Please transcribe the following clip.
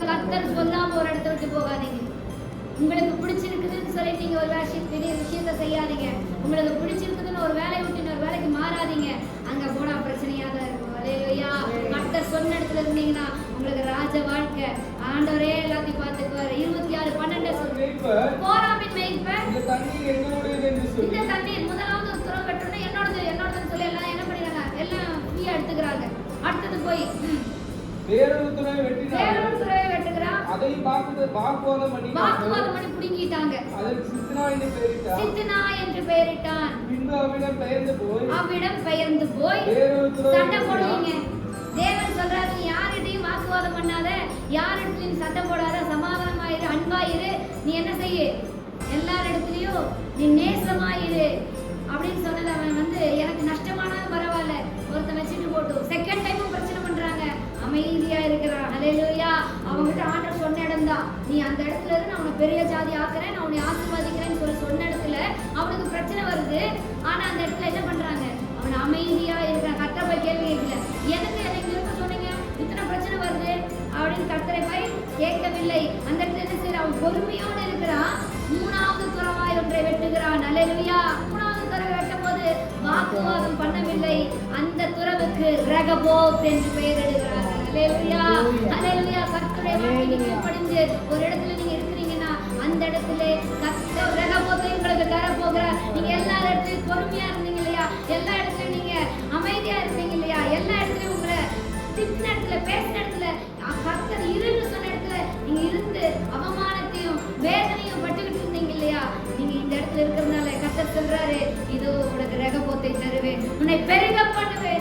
கர்த்தர் சொல்லாம ஒரு இடத்த விட்டு போகாதீங்க. உங்களுக்கு பிடிச்சிருக்குதுன்னு சொல்லி நீங்க ஒரு விஷயம் பெரிய விஷயத்த செய்யாதீங்க. உங்களுக்கு பிடிச்சிருக்குதுன்னு ஒரு வேலையை விட்டு இன்னொரு வேலைக்கு மாறாதீங்க. அங்க போனா பிரச்சனையா தான் இருக்கும். அலையா கர்த்தர் சொன்ன இடத்துல இருந்தீங்கன்னா உங்களுக்கு ராஜ வாழ்க்கை. ஆண்டவரே எல்லாத்தையும் பார்த்துக்குவாரு. இருபத்தி ஆறு பன்னெண்டு. சொல்லு மேய்ப்பர் போராமின் மேய்ப்பேன் இந்த தண்ணீர் முதலாவது உத்தரவு பெற்றோன்னே என்னோடது என்னோடதுன்னு சொல்லி எல்லாம் என்ன பண்ணிடுறாங்க? எல்லாம் ஃப்ரீயா எடுத்துக்கிறாங்க. அடுத்தது போய் ம், வேறொரு வெட்டினார் துறையை அதை வாக்குத வாக்குவாதம் பண்ணி பிடுங்கிட்டாங்க. அதற்கு சித்தனா என்று பெயரிட்டார். சித்தனா என்று பெயரிட்டான் பின்பு அவ்விடம் பெயர்ந்து போய் அவ்விடம் பெயர்ந்து போய் வேறொரு துணை சண்டை போடுவீங்க. தேவன் சொல்றாரு நீ யார்கிட்டயும் வாக்குவாதம் பண்ணாத. யாரிடத்துலயும் சண்டை போடாத. சமாதானமாயிரு அன்பாயிரு நீ என்ன செய்ய? எல்லார் இடத்துலயும் நீ நேசமாயிரு அவங்ககிட்ட ஆண்டவர் சொன்ன இடம் தான் நீ அந்த இடத்துல இருந்து நான் உன்னை பெரிய ஜாதி ஆக்குறேன் நான் உன்னை ஆசீர்வதிக்கிறேன்னு சொல்லி சொன்ன இடத்துல அவனுக்கு பிரச்சனை வருது. ஆனா அந்த இடத்துல என்ன பண்றாங்க? அவன் அமைதியா இருக்கிறான் கர்த்தர் போய் கேள்வி கேட்கல. எதுக்கு என்னை இங்க இருக்க சொன்னீங்க? இத்தனை பிரச்சனை வருது. அப்படின்னு கர்த்தரை போய் கேட்கவில்லை. அந்த இடத்துல என்ன செய்யறான் அவன் பொறுமையோடு இருக்கிறான் மூணாவது துறவாய் ஒன்றை வெட்டுகிறான். அல்லேலூயா மூணாவது துறவை வெட்டும் போது வாக்குவாதம் பண்ணவில்லை. அந்த துறவுக்கு ரகபோத் என்று பெயரிடுகிறார் அல்லேலூயா அல்லேலூயா வேதம் படிஞ்சு ஒரு இடத்துல நீங்க இருக்கிறீங்கன்னா அந்த இடத்துல கத்த போது உங்களுக்கு நீங்க எல்லா இடத்துலயும் பொறுமையா இருந்தீங்க இல்லையா? எல்லா இடத்துலயும் நீங்க அமைதியா இருந்தீங்க இல்லையா? எல்லா இடத்துலயும் உங்களை திட்டின இடத்துல பேசின இடத்துல கத்தர் இருன்னு சொன்ன இடத்துல நீங்க இருந்து அவமானத்தையும் வேதனையும் பட்டுக்கிட்டு இருந்தீங்க இல்லையா? நீங்க இந்த இடத்துல இருக்கிறதுனால கத்தர் சொல்றாரு இதோ உனக்கு ரகபோத்தை தருவேன். உன்னை பெருக பண்ணுவேன்.